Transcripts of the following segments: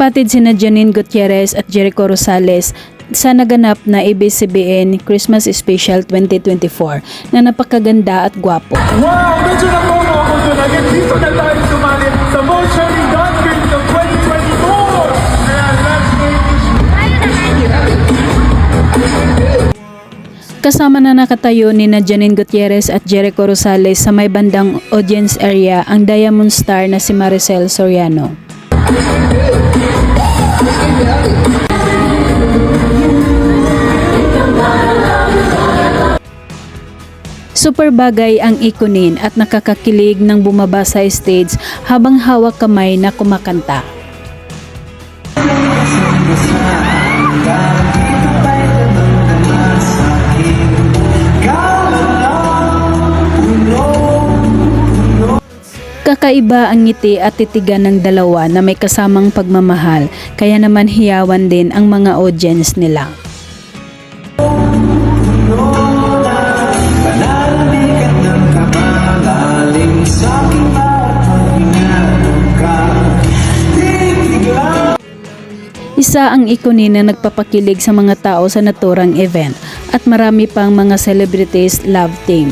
Spotted sina Janine Gutierrez at Jericho Rosales sa naganap na ABCBN Christmas Special 2024 na napakaganda at gwapo. Wow! Medyo namomo ako dun. Again, dito na tayo sumali sa Motion in Dunkirk ng 2024! Ayan, let's make Kasama na nakatayo ni na Janine Gutierrez at Jericho Rosales sa may bandang audience area ang Diamond Star na si Maricel Soriano. Super bagay ang ikunin at nakakakilig ng bumaba sa stage habang hawak kamay na kumakanta. Kakaiba ang ngiti at titigan ng dalawa na may kasamang pagmamahal kaya naman hiyawan din ang mga audience nila. Isa ang ikunin na nagpapakilig sa mga tao sa naturang event at marami pang mga celebrities love team.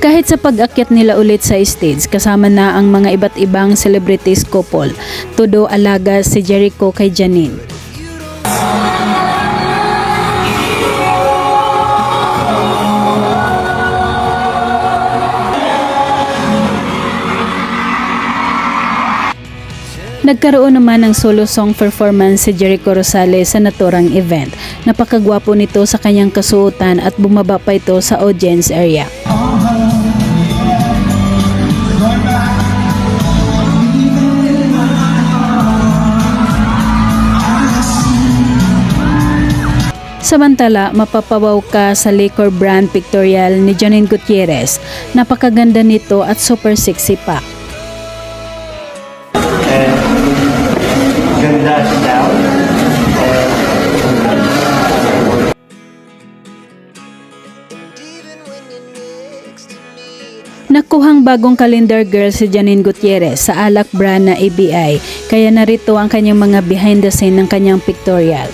Kahit sa pag-akyat nila ulit sa stage, kasama na ang mga iba't ibang celebrities couple, todo alaga si Jericho kay Janine. Nagkaroon naman ng solo song performance si Jericho Rosales sa naturang event. Napakagwapo nito sa kanyang kasuotan at bumaba pa ito sa audience area. Samantala, mapapawaw ka sa liquor brand pictorial ni Janine Gutierrez. Napakaganda nito at super sexy pa. Ganda siya. Nakuhang bagong calendar girl si Janine Gutierrez sa Alak brand na ABI, kaya narito ang kanyang mga behind the scene ng kanyang pictorial.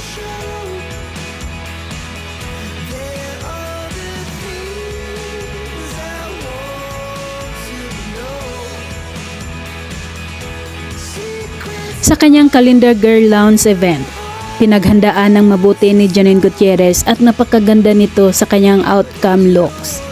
Sa kanyang Calendar Girl Lounge event, pinaghandaan ng mabuti ni Janine Gutierrez at napakaganda nito sa kanyang outcome looks.